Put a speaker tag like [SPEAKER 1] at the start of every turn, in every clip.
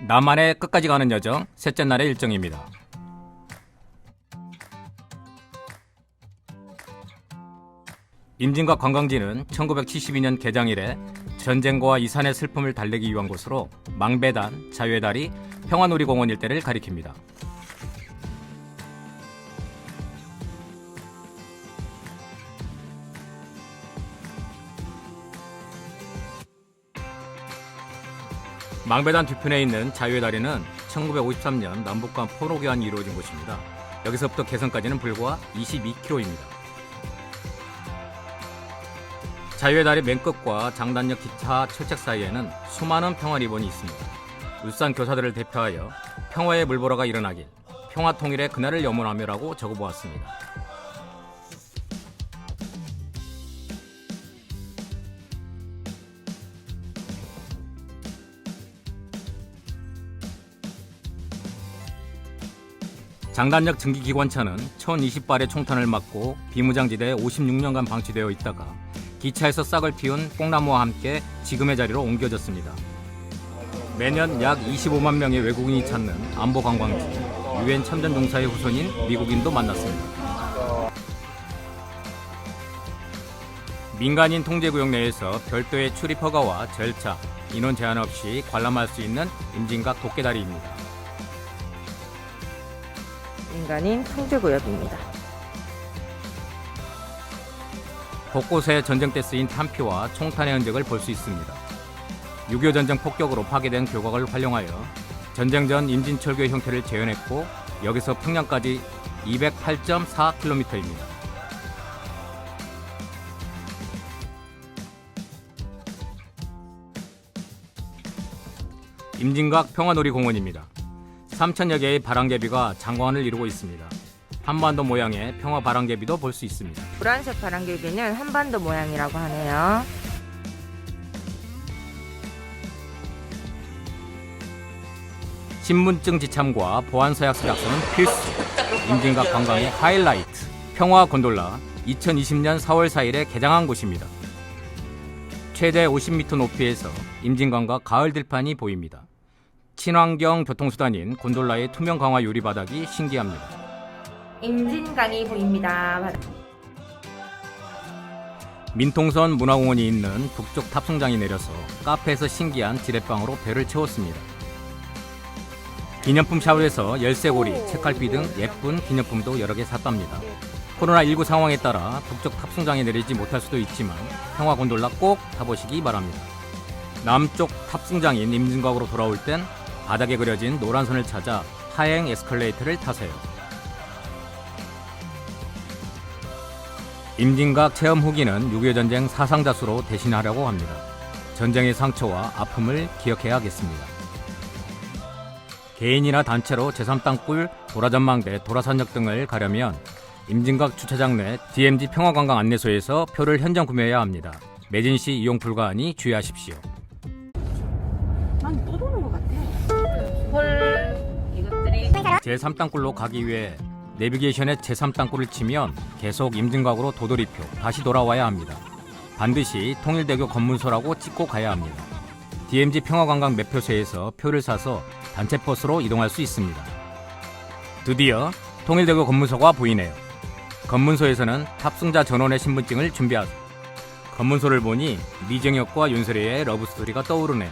[SPEAKER 1] 남한의 끝까지 가는 여정 셋째 날의 일정입니다. 임진각 관광지는 1972년 개장 이래 전쟁과 이산의 슬픔을 달래기 위한 곳으로 망배단, 자유의 다리, 평화놀이공원 일대를 가리킵니다. 망배단 뒤편에 있는 자유의 다리는 1953년 남북간 포로 교환이 이루어진 곳입니다. 여기서부터 개성까지는 불과 22km입니다. 자유의 다리 맨 끝과 장단역 기차 철책 사이에는 수많은 평화 리본이 있습니다. 울산 교사들을 대표하여 평화의 물보라가 일어나길 평화 통일의 그날을 염원하며라고 적어보았습니다. 장단역 증기기관차는 1020발의 총탄을 맞고 비무장지대에 56년간 방치되어 있다가 기차에서 싹을 틔운 뽕나무와 함께 지금의 자리로 옮겨졌습니다. 매년 약 25만 명의 외국인이 찾는 안보 관광지 유엔 참전 용사의 후손인 미국인도 만났습니다. 민간인 통제구역 내에서 별도의 출입 허가와 절차, 인원 제한 없이 관람할 수 있는 임진각 도깨다리입니다.
[SPEAKER 2] 민간인 통제구역입니다.
[SPEAKER 1] 곳곳에 전쟁 때 쓰인 탄피와 총탄의 흔적을 볼 수 있습니다. 6.25 전쟁 폭격으로 파괴된 교각을 활용하여 전쟁 전 임진철교 형태를 재현했고 여기서 평양까지 208.4km입니다. 임진각 평화놀이공원입니다. 3천여 개의 바람개비가 장관을 이루고 있습니다. 한반도 모양의 평화 바람개비도 볼 수 있습니다.
[SPEAKER 2] 노란색 바람개비는 한반도 모양이라고 하네요.
[SPEAKER 1] 신분증 지참과 보안서약 서약서는 필수. 임진각 관광의 하이라이트. 평화 곤돌라 2020년 4월 4일에 개장한 곳입니다. 최대 50m 높이에서 임진강과 가을 들판이 보입니다. 친환경 교통수단인 곤돌라의 투명 강화 유리 바닥이 신기합니다.
[SPEAKER 2] 임진강이 보입니다.
[SPEAKER 1] 민통선 문화공원이 있는 북쪽 탑승장이 내려서 카페에서 신기한 지렛방으로 배를 채웠습니다. 기념품 샵에서 열쇠고리, 책갈피 등 예쁜 기념품도 여러 개 샀답니다. 코로나19 상황에 따라 북쪽 탑승장에 내리지 못할 수도 있지만 평화 곤돌라 꼭 타보시기 바랍니다. 남쪽 탑승장인 임진각으로 돌아올 땐 바닥에 그려진 노란 선을 찾아 하행 에스컬레이터를 타세요. 임진각 체험 후기는 6.25 전쟁 사상자 수로 대신하려고 합니다. 전쟁의 상처와 아픔을 기억해야겠습니다. 개인이나 단체로 제3땅굴, 도라전망대, 도라산역 등을 가려면 임진각 주차장 내 DMZ 평화관광 안내소에서 표를 현장 구매해야 합니다. 매진 시 이용 불가하니 주의하십시오. 제3땅굴로 가기 위해 내비게이션에 제3땅굴을 치면 계속 임진각으로 도돌이표 다시 돌아와야 합니다. 반드시 통일대교 검문소라고 찍고 가야 합니다. DMZ 평화관광 매표소에서 표를 사서 단체 버스로 이동할 수 있습니다. 드디어 통일대교 검문소가 보이네요. 검문소에서는 탑승자 전원의 신분증을 준비하세요. 검문소를 보니 미정혁과 윤설이의 러브스토리가 떠오르네요.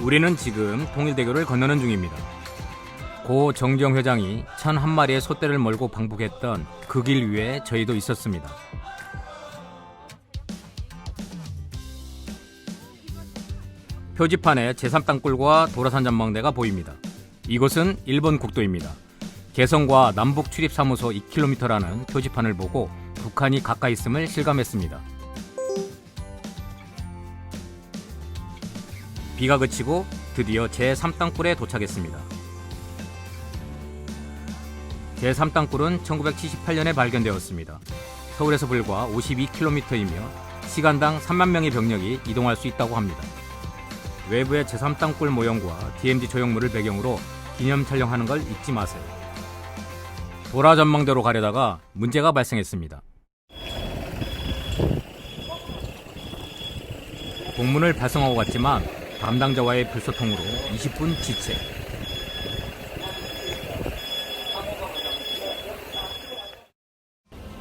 [SPEAKER 1] 우리는 지금 통일대교를 건너는 중입니다. 고 정정 회장이 천 한 마리의 소떼를 몰고 방북했던 그 길 위에 저희도 있었습니다. 표지판에 제3땅굴과 도라산 전망대가 보입니다. 이곳은 일본 국도입니다. 개성과 남북 출입 사무소 2km라는 표지판을 보고 북한이 가까이 있음을 실감했습니다. 비가 그치고 드디어 제3땅굴에 도착했습니다. 제3땅굴은 1978년에 발견되었습니다. 서울에서 불과 52km이며 시간당 3만 명의 병력이 이동할 수 있다고 합니다. 외부의 제3땅굴 모형과 DMZ 조형물을 배경으로 기념 촬영하는 걸 잊지 마세요. 도라 전망대로 가려다가 문제가 발생했습니다. 공문을 발송하고 갔지만 담당자와의 불소통으로 20분 지체.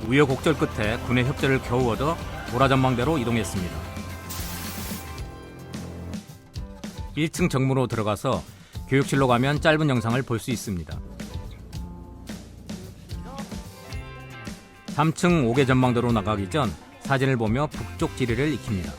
[SPEAKER 1] 우여곡절 끝에 군의 협조를 겨우 얻어 보라전망대로 이동했습니다. 1층 정문으로 들어가서 교육실로 가면 짧은 영상을 볼 수 있습니다. 3층 5개 전망대로 나가기 전 사진을 보며 북쪽 지리를 익힙니다.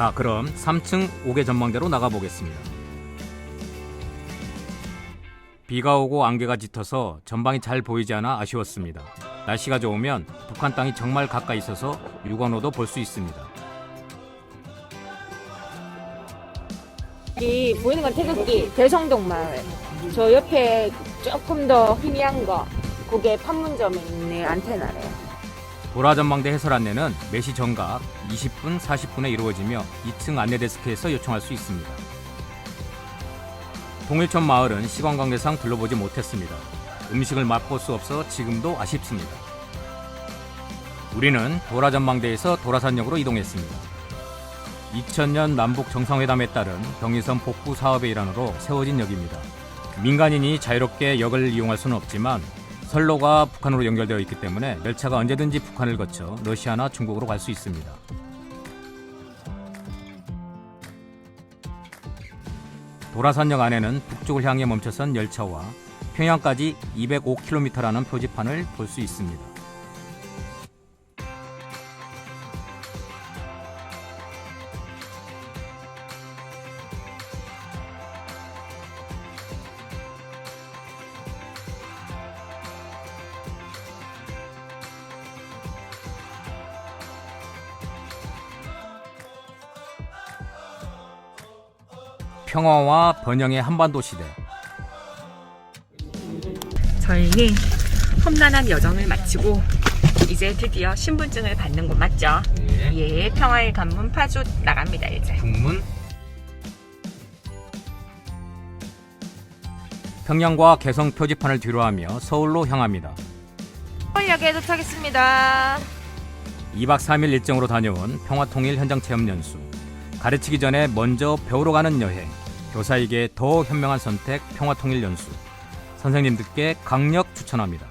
[SPEAKER 1] 자, 그럼 3층 5개 전망대로 나가 보겠습니다. 비가 오고 안개가 짙어서 전방이 잘 보이지 않아 아쉬웠습니다. 날씨가 좋으면 북한 땅이 정말 가까이 있어서 육안으로도 볼 수 있습니다.
[SPEAKER 2] 이 보이는 건 태극기 대성동 마을. 저 옆에 조금 더 희미한 거, 그게 판문점에 있는 안테나래요.
[SPEAKER 1] 보라전망대 해설 안내는 매시 정각 20분, 40분에 이루어지며 2층 안내 데스크에서 요청할 수 있습니다. 동일촌 마을은 시간 관계상 둘러보지 못했습니다. 음식을 맛볼 수 없어 지금도 아쉽습니다. 우리는 도라전망대에서 도라산역으로 이동했습니다. 2000년 남북 정상회담에 따른 경의선 복구 사업의 일환으로 세워진 역입니다. 민간인이 자유롭게 역을 이용할 수는 없지만 선로가 북한으로 연결되어 있기 때문에 열차가 언제든지 북한을 거쳐 러시아나 중국으로 갈 수 있습니다. 도라산역 안에는 북쪽을 향해 멈춰선 열차와 평양까지 205km라는 표지판을 볼 수 있습니다. 평화와 번영의 한반도 시대.
[SPEAKER 3] 저희는 험난한 여정을 마치고 이제 드디어 신분증을 받는 곳 맞죠? 예, 평화의 관문 파주 나갑니다 이제.
[SPEAKER 1] 북문 평양과 개성 표지판을 뒤로하며 서울로 향합니다.
[SPEAKER 2] 서울역에 도착했습니다.
[SPEAKER 1] 2박 3일 일정으로 다녀온 평화통일 현장 체험 연수. 가르치기 전에 먼저 배우러 가는 여행. 교사에게 더 현명한 선택 평화통일 연수. 선생님들께 강력 추천합니다.